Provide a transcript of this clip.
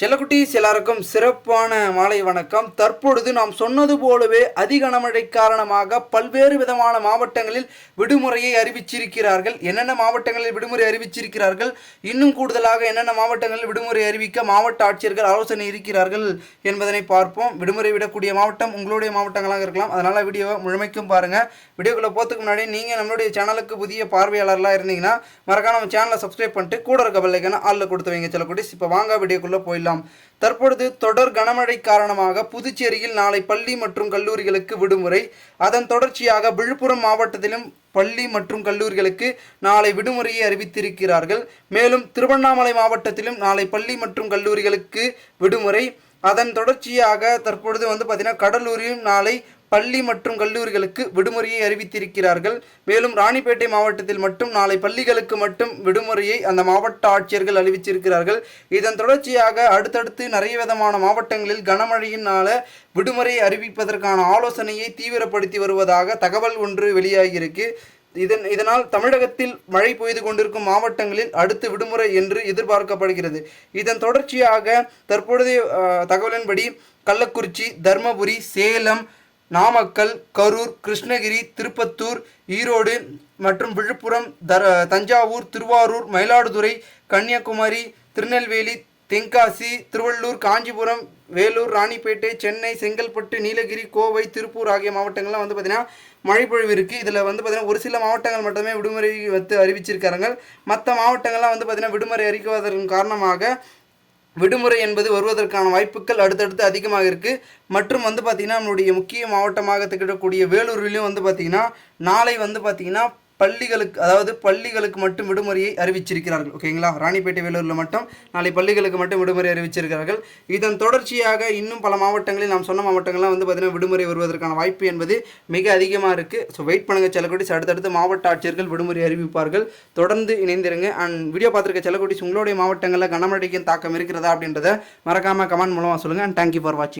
செல்லக்குட்டீஸ் எல்லாருக்கும் சிறப்பான மாலை வணக்கம். தற்பொழுது நாம் சொன்னது போலவே அதிக கனமழை காரணமாக பல்வேறு விதமான மாவட்டங்களில் விடுமுறையை அறிவிச்சிருக்கிறார்கள். என்னென்ன மாவட்டங்களில் விடுமுறை அறிவிச்சிருக்கிறார்கள்? இன்னும் கூடுதலாக என்னென்ன மாவட்டங்களில் விடுமுறை அறிவிக்க மாவட்ட ஆட்சியர்கள் ஆலோசனை இருக்கிறார்கள் என்பதனை பார்ப்போம். விடுமுறை விடக்கூடிய மாவட்டம் உங்களுடைய மாவட்டங்களாக இருக்கலாம். அதனால் வீடியோவை முழுமைக்கும் பாருங்கள் வீடியோக்குள்ளே போகிறதுக்கு முன்னாடி நீங்கள் நம்மளுடைய சேனலுக்கு புதிய பார்வையாளர்களாக இருந்தீங்கன்னா மறக்காம நம்ம சேனலை சப்ஸ்கிரைப் பண்ணிட்டு கூட இருக்க பெல்லைக்கான ஆளில் கொடுத்து வைங்க செல்லக்குட்டீஸ் இப்போ வாங்க வீடியோக்குள்ளே போயிடலாம். தற்பொழுது தொடர் கனமழை காரணமாக புதுச்சேரியில் நாளை பள்ளி மற்றும் கல்லூரிகளுக்கு விடுமுறை அதன் தொடர்ச்சியாக விழுப்புரம் மாவட்டத்திலும் பள்ளி மற்றும் கல்லூரிகளுக்கு நாளை விடுமுறையை அறிவித்திருக்கிறார்கள். மேலும் திருவண்ணாமலை மாவட்டத்திலும் நாளை பள்ளி மற்றும் கல்லூரிகளுக்கு விடுமுறை. அதன் தொடர்ச்சியாக தற்பொழுது வந்து பார்த்திங்கன்னா கடலூரிலும் நாளை பள்ளி மற்றும் கல்லூரிகளுக்கு விடுமுறையை அறிவித்திருக்கிறார்கள். மேலும் ராணிப்பேட்டை மாவட்டத்தில் மட்டும் நாளை பள்ளிகளுக்கு மட்டும் விடுமுறையை அந்த மாவட்ட ஆட்சியர்கள் அறிவிச்சிருக்கிறார்கள். இதன் தொடர்ச்சியாக அடுத்தடுத்து நிறைய விதமான மாவட்டங்களில் கனமழையினால விடுமுறை அறிவிப்பதற்கான ஆலோசனையை தீவிரப்படுத்தி வருவதாக தகவல் ஒன்று வெளியாகியிருக்கு. இதன் இதனால் தமிழகத்தில் மழை பெய்து கொண்டிருக்கும் மாவட்டங்களில் அடுத்து விடுமுறை என்று எதிர்பார்க்கப்படுகிறது. இதன் தொடர்ச்சியாக தற்பொழுதைய தகவலின்படி கள்ளக்குறிச்சி தர்மபுரி சேலம் நாமக்கல் கரூர் கிருஷ்ணகிரி திருப்பத்தூர் ஈரோடு மற்றும் விழுப்புரம் தர தஞ்சாவூர் திருவாரூர் மயிலாடுதுறை கன்னியாகுமரி திருநெல்வேலி தென்காசி திருவள்ளூர் காஞ்சிபுரம் வேலூர் ராணிப்பேட்டை சென்னை செங்கல்பட்டு நீலகிரி கோவை திருப்பூர் ஆகிய மாவட்டங்கள்லாம் வந்து பார்த்திங்கன்னா மழைப்பொழிவு இருக்குது இதில் வந்து பார்த்திங்கன்னா ஒரு சில மாவட்டங்கள் மட்டுமே விடுமுறை வந்து அறிவிச்சிருக்காங்க. மற்ற மாவட்டங்கள்லாம் வந்து பார்த்திங்கன்னா விடுமுறை அறிவிக்காததன் காரணமாக விடுமுறை என்பது வருவதற்கான வாய்ப்புகள் அடுத்தடுத்து அதிகமாக இருக்குது மற்றும் வந்து பார்த்திங்கன்னா நம்மளுடைய முக்கிய மாவட்டமாக திகழக்கூடிய வேலூர்லேயும் வந்து பார்த்திங்கன்னா நாளை வந்து பார்த்திங்கன்னா பள்ளிகளுக்கு அதாவது பள்ளிகளுக்கு மட்டும் விடுமுறையை அறிவிச்சிருக்கிறார்கள். ஓகேங்களா? ராணிப்பேட்டை வேலூரில் மட்டும் நாளை பள்ளிகளுக்கு மட்டும் விடுமுறை அறிவிச்சிருக்கிறார்கள். இதன் தொடர்ச்சியாக இன்னும் பல மாவட்டங்களில் நாம் சொன்ன மாவட்டங்கள்லாம் வந்து பார்த்திங்கன்னா விடுமுறை வருவதற்கான வாய்ப்பு என்பது மிக அதிகமாக இருக்குது ஸோ வெயிட் பண்ணுங்கள் செல்லக்குட்டிஸ். அடுத்தடுத்து மாவட்ட ஆட்சியர்கள் விடுமுறை அறிவிப்பார்கள். தொடர்ந்து இணைந்திருங்க. அண்ட் வீடியோ பார்த்துருக்க செல்லக்குட்டிஸ் உங்களுடைய மாவட்டங்களில் கனமழைக்கும் தாக்கம் இருக்கிறதா அப்படின்றத மறக்காமல் கமெண்ட் மூலமாக சொல்லுங்கள் அண்ட் தேங்க்யூ ஃபார் வாட்சிங்